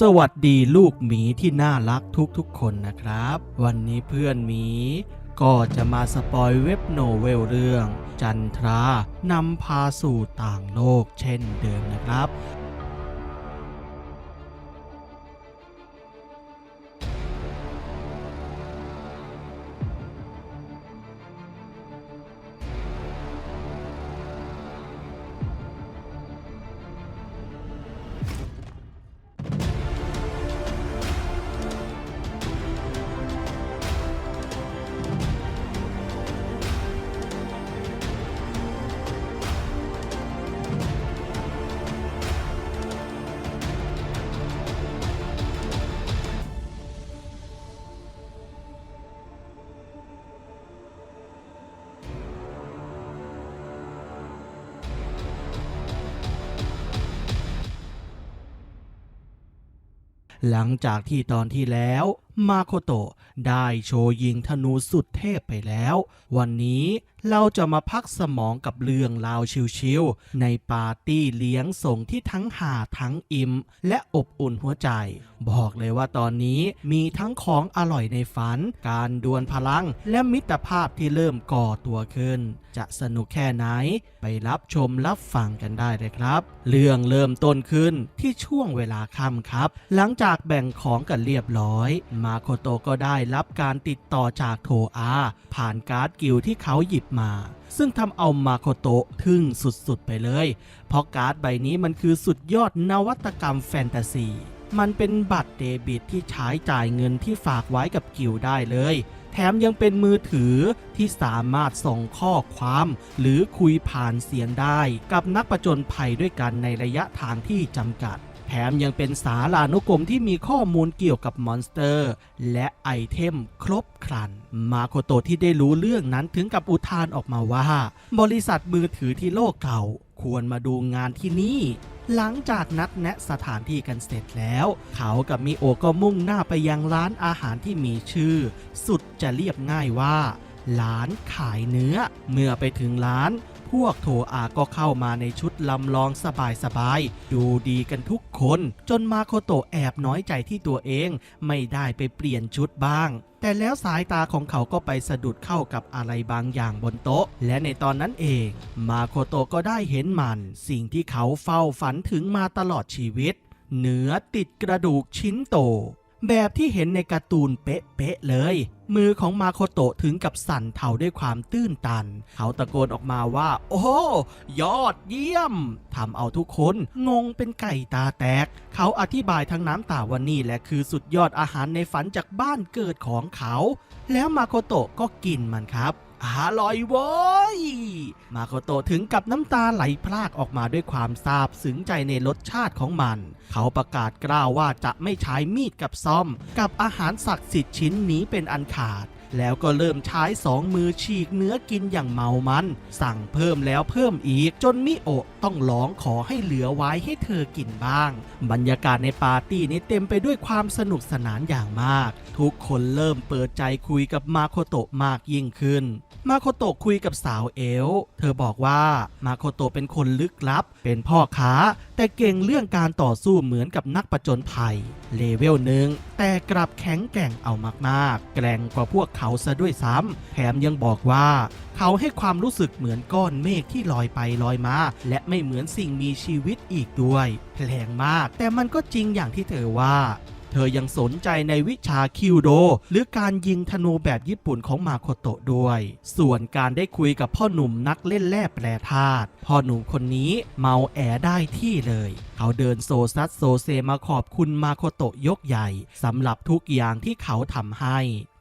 สวัสดีลูกหมีที่น่ารักทุกๆคนนะครับ วันนี้เพื่อนหมีก็จะมาสปอยเว็บโนเวลเรื่อง จันทรานำพาสู่ต่างโลกเช่นเดิมนะครับ หลังจากที่ตอนที่แล้ว มาโคโตะได้โชว์ยิงธนูสุดเทพไปแล้ว วันนี้เราจะมาพักสมองกับเรื่องราวชิวๆในปาร์ตี้เลี้ยงส่งที่ทั้งหาทั้งอิ่มและอบอุ่นหัวใจ บอกเลยว่าตอนนี้มีทั้งของอร่อยในฝัน การดวลพลัง และมิตรภาพที่เริ่มก่อตัวขึ้น จะสนุกแค่ไหน ไปรับชมรับฟังกันได้เลยครับ เรื่องเริ่มต้นขึ้นที่ช่วงเวลาค่ำครับ หลังจากแบ่งของกันเรียบร้อยมาโคโตก็ได้รับการติดต่อจากโทอา ผ่านการ์ดกิลที่เขาหยิบมา ซึ่งทำเอามาโคโตทึ่งสุดๆไปเลย เพราะการ์ดใบนี้มันคือสุดยอดนวัตกรรมแฟนตาซีมันเป็นบัตรเดบิตที่ใช้จ่ายเงินที่ฝากไว้กับกิลได้เลย แถมยังเป็นมือถือที่สามารถส่งข้อความ หรือคุยผ่านเสียงได้ กับนักประจนภัยด้วยกันในระยะทางที่จำกัด แถมยังเป็นสารานุกรมที่มีข้อมูลเกี่ยวกับมอนสเตอร์ และไอเทมครบครัน มาโคโตที่ได้รู้เรื่องนั้นถึงกับอุทานออกมาว่า บริษัทมือถือที่โลกเก่า ควรมาดูงานที่นี่ หลังจากนัดแนะสถานที่กันเสร็จแล้ว เขากับมิโอก็มุ่งหน้าไปยังร้านอาหารที่มีชื่อ สุดจะเรียบง่ายว่าร้านขายเนื้อ เมื่อไปถึงร้าน พวกโทอาก็เข้ามาในชุดลำลองสบายๆ ดูดีกันทุกคน จนมาโคโตะแอบน้อยใจที่ตัวเอง ไม่ได้ไปเปลี่ยนชุดบ้าง แต่แล้วสายตาของเขาก็ไปสะดุดเข้ากับอะไรบางอย่างบนโต๊ะ และในตอนนั้นเอง มาโคโตะก็ได้เห็นมัน สิ่งที่เขาเฝ้าฝันถึงมาตลอดชีวิตเนื้อติดกระดูกชิ้นโต แบบที่เห็นในการ์ตูนเป๊ะๆเลย มือของมาโคโตะถึงกับสั่นเทาด้วยความตื้นตัน เขาตะโกนออกมาว่า โอ้ ยอดเยี่ยมทำเอาทุกคนงงเป็นไก่ตาแตก เขาอธิบายทั้งน้ำตาว่านี่แหละคือสุดยอดอาหารในฝันจากบ้านเกิดของเขา แล้วมาโคโตะก็กินมันครับ อร่อยเว้ย มาโคโตถึงกับน้ำตาไหลพรากออกมาด้วยความซาบซึ้งใจในรสชาติของมัน เขาประกาศกล้าวว่าจะไม่ใช้มีดกับซ่อม กับอาหารศักดิ์สิทธิ์ชิ้นนี้เป็นอันขาด แล้วก็เริ่มใช้สองมือฉีกเนื้อกินอย่างเมามัน สั่งเพิ่มแล้วเพิ่มอีก จนมิโอะต้องร้องขอให้เหลือไว้ให้เธอกินบ้าง บรรยากาศในปาร์ตี้นี้เต็มไปด้วยความสนุกสนานอย่างมาก ทุกคนเริ่มเปิดใจคุยกับมาโคโตะมากยิ่งขึ้น มาโคโตะคุยกับสาวเอล เธอบอกว่ามาโคโตะเป็นคนลึกลับ เป็นพ่อค้า แต่เก่งเรื่องการต่อสู้เหมือนกับนักประจนภัย เลเวลหนึ่งแต่กลับแข็งแกร่งเอามากๆ แกร่งกว่าพวกเขาซะด้วยซ้ำแถมยังบอกว่า เขาให้ความรู้สึกเหมือนก้อนเมฆที่ลอยไปลอยมา และไม่เหมือนสิ่งมีชีวิตอีกด้วยแพงมาก แต่มันก็จริงอย่างที่เธอว่า เธอยังสนใจในวิชาคิวโด หรือการยิงธนูแบบญี่ปุ่นของมาโคโตะด้วย ส่วนการได้คุยกับพ่อหนุ่มนักเล่นแร่แปรธาตุพ่อหนุ่มคนนี้เมาแอได้ที่เลย เขาเดินโซซัดโซเซมาขอบคุณมาโคโตะยกใหญ่สำหรับทุกอย่างที่เขาทำให้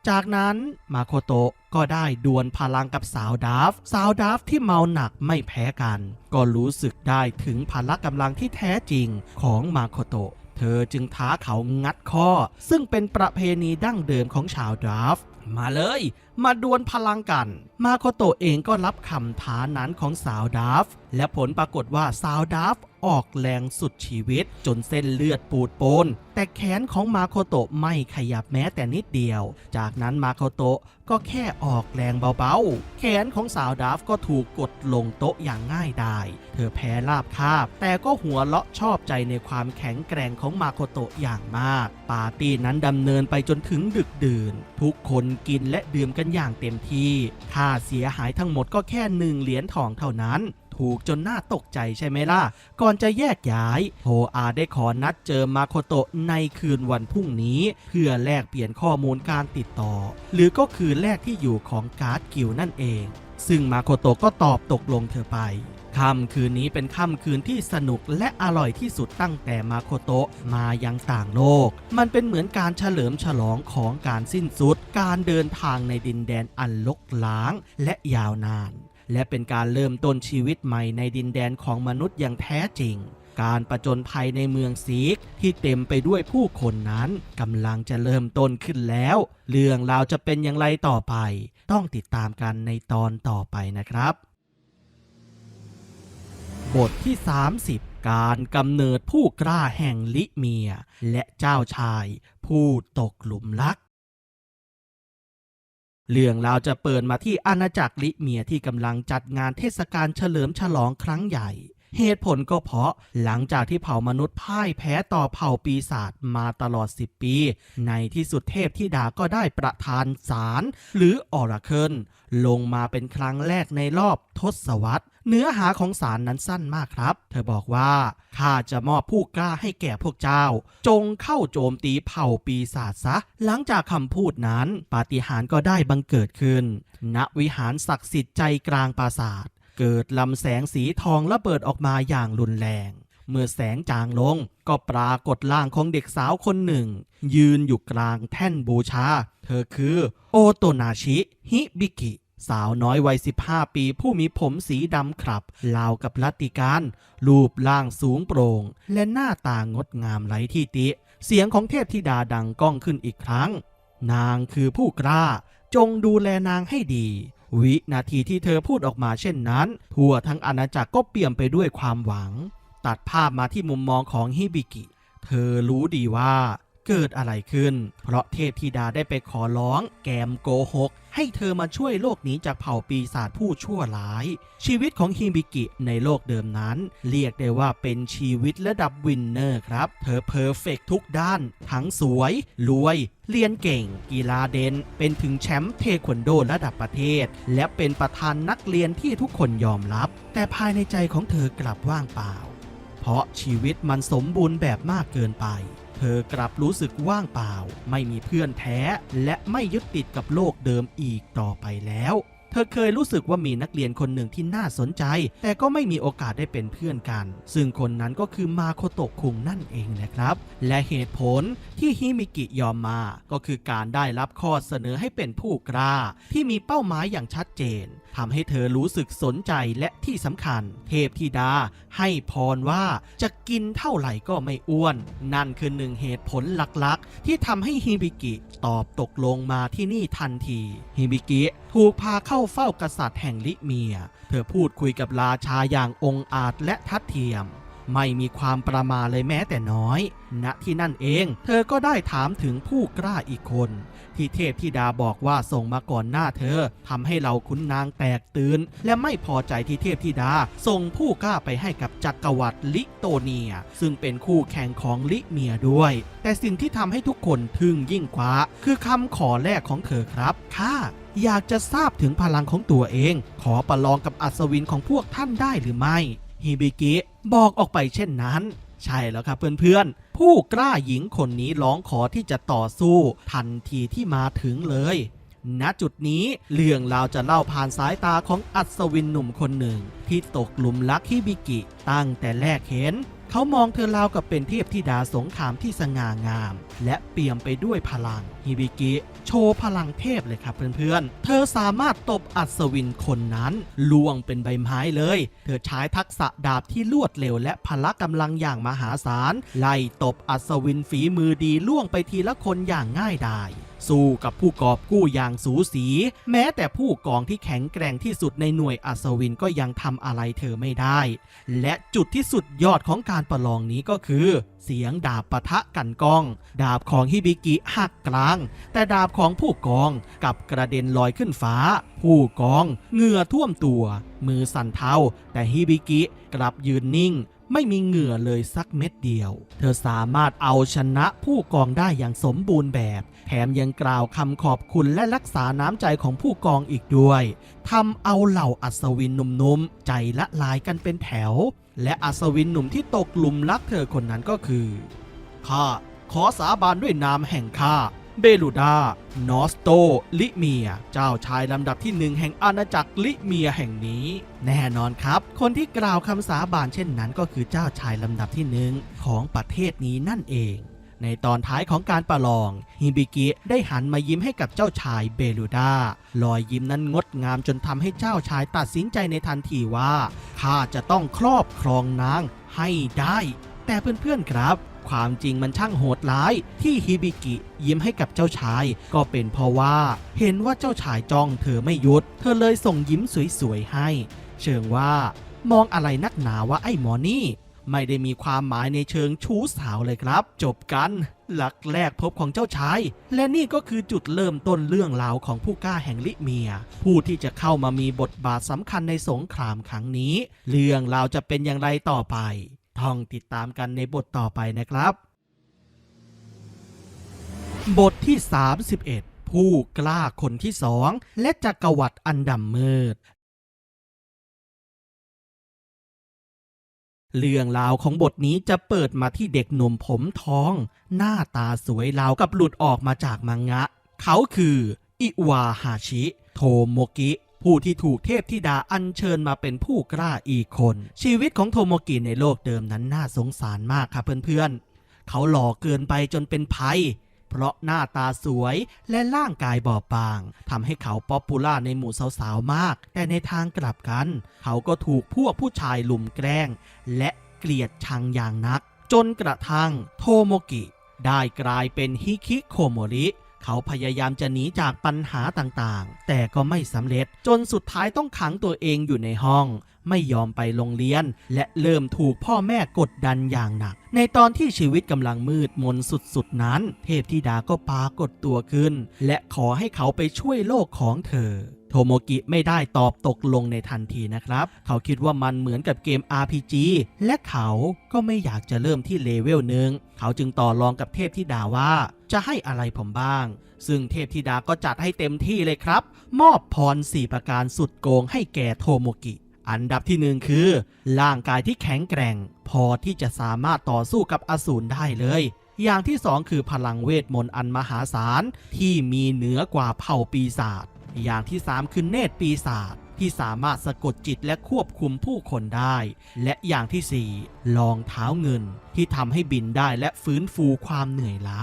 จากนั้นมาโคโตะก็ได้ดวลพลังกับสาวดาฟ สาวดาฟที่เมาหนักไม่แพ้กัน ก็รู้สึกได้ถึงพละกำลังที่แท้จริงของมาโคโตะ เธอจึงท้าเขางัดข้อ ซึ่งเป็นประเพณีดั้งเดิมของชาวดราฟมาเลย มาดวลพลังกัน มาโคโตเองก็รับคำท้านั้นของสาวดราฟ และผลปรากฏว่าซาวดัฟออกแรงสุดชีวิตจนเส้นเลือดปูดโปน แต่แขนของมาโคโตะไม่ขยับแม้แต่นิดเดียว จากนั้นมาโคโตะก็แค่ออกแรงเบาๆ แขนของสาวดัฟก็ถูกกดลงโต๊ะอย่างง่ายดาย เธอแพ้ราบคาบ แต่ก็หัวเราะชอบใจในความแข็งแกร่งของมาโคโตะอย่างมาก ปาร์ตี้นั้นดำเนินไปจนถึงดึกดื่น ทุกคนกินและดื่มกันอย่างเต็มที่ ค่าเสียหายทั้งหมดก็แค่หนึ่งเหรียญทองเท่านั้น ถูกจนน่าตกใจใช่ไหมล่ะ ก่อนจะแยกย้ายโทอาได้ขอนัดเจอมาโคโตะในคืนวันพรุ่งนี้ เพื่อแลกเปลี่ยนข้อมูลการติดต่อ หรือก็คือแลกที่อยู่ของการ์ดกิลด์นั่นเอง ซึ่งมาโคโตะก็ตอบตกลงเธอไปค่ำคืนนี้เป็นค่ำคืนที่สนุกและอร่อยที่สุดตั้งแต่มาโคโตะมายังต่างโลก มันเป็นเหมือนการเฉลิมฉลองของการสิ้นสุด การเดินทางในดินแดนอันลกล้างและยาวนาน และเป็นการเริ่มต้นชีวิตใหม่ในดินแดนของมนุษย์อย่างแท้จริง การประจนภัยในเมืองซีกที่เต็มไปด้วยผู้คนนั้นกำลังจะเริ่มต้นขึ้นแล้ว เรื่องราวจะเป็นอย่างไรต่อไป ต้องติดตามกันในตอนต่อไปนะครับ บทที่ 30 การกำเนิดผู้กล้าแห่งลิเมีย และเจ้าชาย ผู้ตกหลุมรัก เรื่องราวจะเปิดมาที่อาณาจักรลิเมียที่กำลังจัดงานเทศกาลเฉลิมฉลองครั้งใหญ่ เหตุผลก็เพราะหลังจากที่เผ่ามนุษย์พ่ายแพ้ต่อเผ่าปีศาจมาตลอด 10 ปี ในที่สุดเทพธิดาก็ได้ประทานสารหรือออราเคิลลงมาเป็นครั้งแรกในรอบทศวรรษเนื้อหาของสารนั้นสั้นมากครับ เธอบอกว่า ข้าจะมอบผู้กล้าให้แก่พวกเจ้า จงเข้าโจมตีเผ่าปีศาจซะ หลังจากคำพูดนั้น ปาฏิหาริย์ก็ได้บังเกิดขึ้น ณ วิหารศักดิ์สิทธิ์ใจกลางปราสาท เกิดลำแสงสีทองระเบิดออกมาอย่างรุนแรง เมื่อแสงจางลงก็ปรากฏร่างของเด็กสาวคนหนึ่ง ยืนอยู่กลางแท่นบูชา เธอคือโอโตนาชิ ฮิบิกิ สาวน้อยวัย 15 ปีผู้มีผมสีดำครับราวกับลัตติการ รูปร่างสูงโปร่ง และหน้าตางดงามไร้ที่ติ เสียงของเทพธิดาดังก้องขึ้นอีกครั้ง นางคือผู้กล้า จงดูแลนางให้ดี วินาทีที่เธอพูดออกมาเช่นนั้น ทั่วทั้งอาณาจักรก็เปี่ยมไปด้วยความหวัง ตัดภาพมาที่มุมมองของฮิบิกิ เธอรู้ดีว่า เกิดอะไรขึ้น เพราะเทพธิดาได้ไปขอร้อง แกมโกหก ให้เธอมาช่วยโลกนี้จากเผ่าปีศาจผู้ชั่วร้าย ชีวิตของฮิบิกิในโลกเดิมนั้น เรียกได้ว่าเป็นชีวิตระดับวินเนอร์ครับ เธอเพอร์เฟกทุกด้าน ทั้งสวย รวย เรียนเก่ง กีฬาเด่นเป็นถึงแชมป์เทควันโดระดับประเทศ และเป็นประธานนักเรียนที่ทุกคนยอมรับ แต่ภายในใจของเธอกลับว่างเปล่า เพราะชีวิตมันสมบูรณ์แบบมากเกินไป ธอกลับรู้สึกว่างเปล่า ไม่มีเพื่อนแท้ และไม่ยึดติดกับโลกเดิมอีกต่อไปแล้ว เธอเคยรู้สึกว่ามีนักเรียนคนหนึ่งที่น่าสนใจ แต่ก็ไม่มีโอกาสได้เป็นเพื่อนกัน ซึ่งคนนั้นก็คือมาโคโตะคุงนั่นเองนะครับ และเหตุผลที่ฮิมิกิยอมมา ก็คือการได้รับข้อเสนอให้เป็นผู้กล้า ที่มีเป้าหมายอย่างชัดเจน ทำให้เธอรู้สึกสนใจและที่สำคัญ เทพธิดาให้พรว่าจะกินเท่าไหร่ก็ไม่อ้วน นั่นคือหนึ่งเหตุผลหลักๆ ที่ทำให้ฮิบิกิตอบตกลงมาที่นี่ทันที ฮิบิกิถูกพาเข้าเฝ้ากษัตริย์แห่งลิเมีย เธอพูดคุยกับราชาอย่างองอาจและทัดเทียม ไม่มีความประมาเลยแม้แต่น้อย ณที่นั่นเอง เธอก็ได้ถามถึงผู้กล้าอีกคน ที่เทพธิดาบอกว่าส่งมาก่อนหน้าเธอทำให้เราคุ้นนางแตกตื่น และไม่พอใจที่เทพธิดา ส่งผู้กล้าไปให้กับจักรวรรดิลิโตเนีย ซึ่งเป็นคู่แข่งของลิเมียด้วย แต่สิ่งที่ทำให้ทุกคนทึ่งยิ่งกว่า คือคำขอแรกของเธอครับข้าอยากจะทราบถึงพลังของตัวเอง ขอประลองกับอัศวินของพวกท่านได้หรือไม่ ฮิบิกิบอกออกไปเช่นนั้น ใช่แล้วครับเพื่อนๆ ผู้กล้าหญิงคนนี้ร้องขอที่จะต่อสู้ ทันทีที่มาถึงเลยณจุดนี้เรื่องราวจะเล่าผ่านสายตาของอัศวินหนุ่มคนหนึ่ง ที่ตกหลุมรักฮิบิกิตั้งแต่แรกเห็น เขามองเธอราวกับเป็นเทพธิดาสงครามที่สง่างาม และเปี่ยมไปด้วยพลังฮิบิกิโชว์พลังเทพเลยครับเพื่อนๆ เธอสามารถตบอัศวินคนนั้นล่วงเป็นใบไม้เลย เธอใช้ทักษะดาบที่รวดเร็วและพละกำลังอย่างมหาศาล ไล่ตบอัศวินฝีมือดีล่วงไปทีละคนอย่างง่ายดาย สู้กับผู้กอบกู้อย่างสูสี แม้แต่ผู้กองที่แข็งแกร่งที่สุดในหน่วยอัศวินก็ยังทำอะไรเธอไม่ได้ และจุดที่สุดยอดของการประลองนี้ก็คือ เสียงดาบปะทะกันกอง ดาบของฮิบิกิหักกลาง แต่ดาบของผู้กองกับกระเด็นลอยขึ้นฟ้า ผู้กองเหงื่อท่วมตัว มือสั่นเทาแต่ฮิบิกิกลับยืนนิ่ง ไม่มีเหงื่อเลยสักเม็ดเดียว เธอสามารถเอาชนะผู้กองได้อย่างสมบูรณ์แบบ แถมยังกล่าวคำขอบคุณและรักษาน้ำใจของผู้กองอีกด้วยทำเอาเหล่าอัศวินหนุ่มๆ ใจละลายกันเป็นแถว และอัศวินหนุ่มที่ตกหลุมรักเธอคนนั้นก็คือข้าขอสาบานด้วยนามแห่งข้า เบลูดานอสโต ลิเมีย เจ้าชายลำดับที่หนึ่งแห่งอาณาจักรลิเมียแห่งนี้ แน่นอนครับ คนที่กล่าวคำสาบานเช่นนั้นก็คือเจ้าชายลำดับที่หนึ่งของประเทศนี้นั่นเอง ในตอนท้ายของการประลอง ฮิบิกิได้หันมายิ้มให้กับเจ้าชายเบลูดารอยยิ้มนั้นงดงามจนทำให้เจ้าชายตัดสินใจในทันทีว่าข้าจะต้องครอบครองนางให้ได้ แต่เพื่อนๆครับ ความจริงมันช่างโหดร้าย ที่ฮิบิกิยิ้มให้กับเจ้าชาย ก็เป็นเพราะว่า เห็นว่าเจ้าชายจ้องเธอไม่ยุด เธอเลยส่งยิ้มสวยๆให้ เชิงว่า มองอะไรนักหนาว่าไอ้หมอนี่ไม่ได้มีความหมายในเชิงชู้สาวเลยครับ จบกัน หลักแรกพบของเจ้าชาย และนี่ก็คือจุดเริ่มต้นเรื่องราวของผู้กล้าแห่งลิเมีย ผู้ที่จะเข้ามามีบทบาทสำคัญในสงครามครั้งนี้ เรื่องราวจะเป็นอย่างไรต่อไป ท่องติดตามกันในบทต่อไปนะครับ บทที่ 31 ผู้กล้าคนที่สองและจักรวรรดิอันดำมืดเรื่องราวของบทนี้จะเปิดมาที่เด็กหนุ่มผมทอง หน้าตาสวยราวกับหลุดออกมาจากมังงะ เขาคือ อิวาฮาชิ โทโมกิ ผู้ที่ถูกเทพธิดาอัญเชิญมาเป็นผู้กล้าอีกคน ชีวิตของโทโมกิในโลกเดิมนั้นน่าสงสารมากครับเพื่อนๆ เขาหล่อเกินไปจนเป็นภัย เพราะหน้าตาสวยและร่างกายบอบบางทำให้เขาป๊อปปูล่าในหมู่สาวๆมาก แต่ในทางกลับกัน เขาก็ถูกพวกผู้ชายลุมแกล้ง และเกลียดชังอย่างนัก จนกระทั่งโทโมกิได้กลายเป็นฮิคิโคโมริ เขาพยายามจะหนีจากปัญหาต่างๆ แต่ก็ไม่สำเร็จจนสุดท้ายต้องขังตัวเองอยู่ในห้อง ไม่ยอมไปโรงเรียน และเริ่มถูกพ่อแม่กดดันอย่างหนัก ในตอนที่ชีวิตกำลังมืดมนสุดๆนั้น เทพธิดาก็ปรากฏตัวขึ้น และขอให้เขาไปช่วยโลกของเธอ โทโมกิไม่ได้ตอบตกลงในทันทีนะครับ เขาคิดว่ามันเหมือนกับเกม RPG และเขาก็ไม่อยากจะเริ่มที่เลเวลหนึ่งเขาจึงต่อรองกับเทพธิดาว่าจะให้อะไรผมบ้าง ซึ่งเทพธิดาก็จัดให้เต็มที่เลยครับ มอบพร4ประการสุดโกงให้แก่โทโมกิ อันดับที่หนึ่งคือ ร่างกายที่แข็งแกร่ง พอที่จะสามารถต่อสู้กับอสูรได้เลยอย่างที่สองคือพลังเวทมนต์อันมหาศาลที่มีเหนือกว่าเผ่าปีศาจ อย่างที่ 3 คือเนตรปีศาจที่สามารถสะกดจิตและควบคุมผู้คนได้ และอย่างทีสี่4รองเท้าเงินที่ทำให้บินได้และฟื้นฟูความเหนื่อยล้า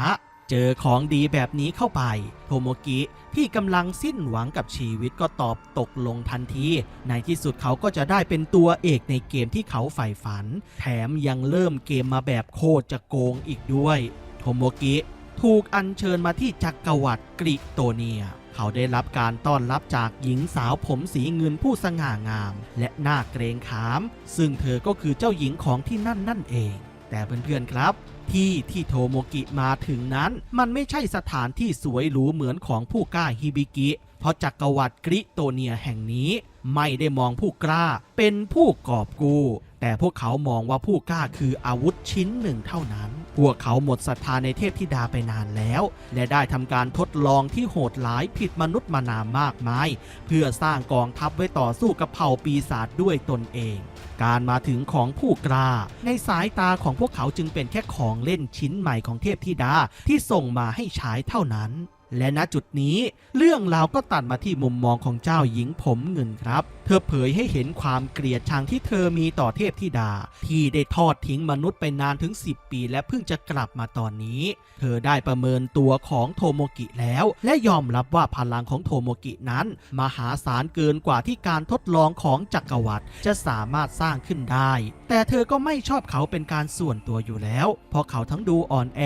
เจอของดีแบบนี้เข้าไป โทโมกิที่กำลังสิ้นหวังกับชีวิตก็ตอบตกลงทันที ในที่สุดเขาก็จะได้เป็นตัวเอกในเกมที่เขาใฝ่ฝัน แถมยังเริ่มเกมมาแบบโคตรจะโกงอีกด้วย โทโมกิถูกอัญเชิญมาที่จักรวรรดิกริโตเนีย เขาได้รับการต้อนรับจากหญิงสาวผมสีเงินผู้สง่างาม และน่าเกรงขาม ซึ่งเธอก็คือเจ้าหญิงของที่นั่นนั่นเอง แต่เพื่อนๆครับ ที่ที่โทโมกิมาถึงนั้น มันไม่ใช่สถานที่สวยหรูเหมือนของผู้กล้าฮิบิกิ เพราะจักรวรรดิกริโตเนียแห่งนี้ ไม่ได้มองผู้กล้าเป็นผู้กอบกู้ แต่พวกเขามองว่าผู้กล้าคืออาวุธชิ้นหนึ่งเท่านั้น พวกเขาหมดศรัทธาในเทพธิดาไปนานแล้ว และได้ทำการทดลองที่โหดร้ายผิดมนุษย์มานามากมาย เพื่อสร้างกองทัพไว้ต่อสู้กับเผ่าปีศาจด้วยตนเอง การมาถึงของผู้กล้า ในสายตาของพวกเขาจึงเป็นแค่ของเล่นชิ้นใหม่ของเทพธิดาที่ส่งมาให้ใช้เท่านั้น และณจุดนี้เรื่องราวก็ตัดมาที่มุมมองของเจ้าหญิงผมเงินครับ เธอเผยให้เห็นความเกลียดชังที่เธอมีต่อเทพธิดา ที่ได้ทอดทิ้งมนุษย์ไปนานถึง 10 ปี และเพิ่งจะกลับมาตอนนี้ เธอได้ประเมินตัวของโทโมกิแล้ว และยอมรับว่าพลังของโทโมกินั้น มหาศาลเกินกว่าที่การทดลองของจักรวรรดิจะสามารถสร้างขึ้นได้ แต่เธอก็ไม่ชอบเขาเป็นการส่วนตัวอยู่แล้ว เพราะเขาทั้งดูอ่อนแอ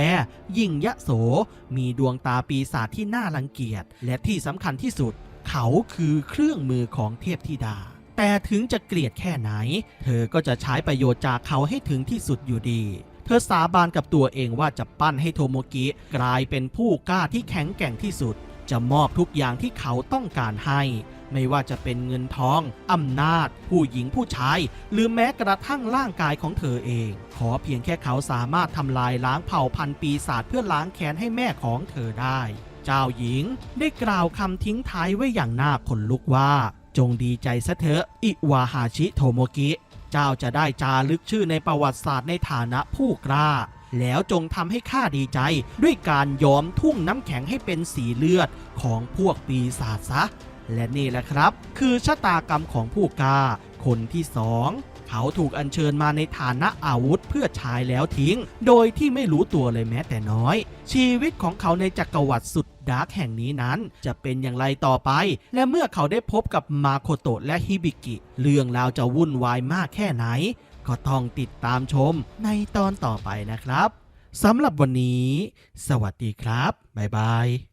ยิ่งยะโส มีดวงตาปีศาจที่น่ารังเกียจ และที่สำคัญที่สุด เขาคือเครื่องมือของเทพธิดา แต่ถึงจะเกลียดแค่ไหน เธอก็จะใช้ประโยชน์จากเขาให้ถึงที่สุดอยู่ดีเธอสาบานกับตัวเองว่าจะปั้นให้โทโมกิกลายเป็นผู้กล้าที่แข็งแกร่งที่สุด จะมอบทุกอย่างที่เขาต้องการให้ ไม่ว่าจะเป็นเงินทอง อำนาจ ผู้หญิงผู้ชาย หรือแม้กระทั่งร่างกายของเธอเอง ขอเพียงแค่เขาสามารถทำลายล้างเผ่าพันธุ์ปีศาจเพื่อล้างแค้นให้แม่ของเธอได้ เจ้าหญิงได้กล่าวคำทิ้งท้ายไว้อย่างน่าขนลุกว่า จงดีใจซะเถอะอิวาฮาชิโทโมกิ เจ้าจะได้จารึกชื่อในประวัติศาสตร์ในฐานะผู้กล้าแล้วจงทำให้ข้าดีใจ ด้วยการย้อมทุ่งน้ำแข็งให้เป็นสีเลือดของพวกปีศาจซะ และนี่แหละครับ คือชะตากรรมของผู้กล้าคนที่สองเขาถูกอัญเชิญมาในฐานะอาวุธเพื่อใช้แล้วทิ้ง โดยที่ไม่รู้ตัวเลยแม้แต่น้อย ชีวิตของเขาในจักรวรรดิสุดดาร์กแห่งนี้นั้น จะเป็นอย่างไรต่อไป และเมื่อเขาได้พบกับมาโคโตะและฮิบิกิ เรื่องราวจะวุ่นวายมากแค่ไหน ก็ต้องติดตามชมในตอนต่อไปนะครับสำหรับวันนี้ สวัสดีครับ บ๊ายบาย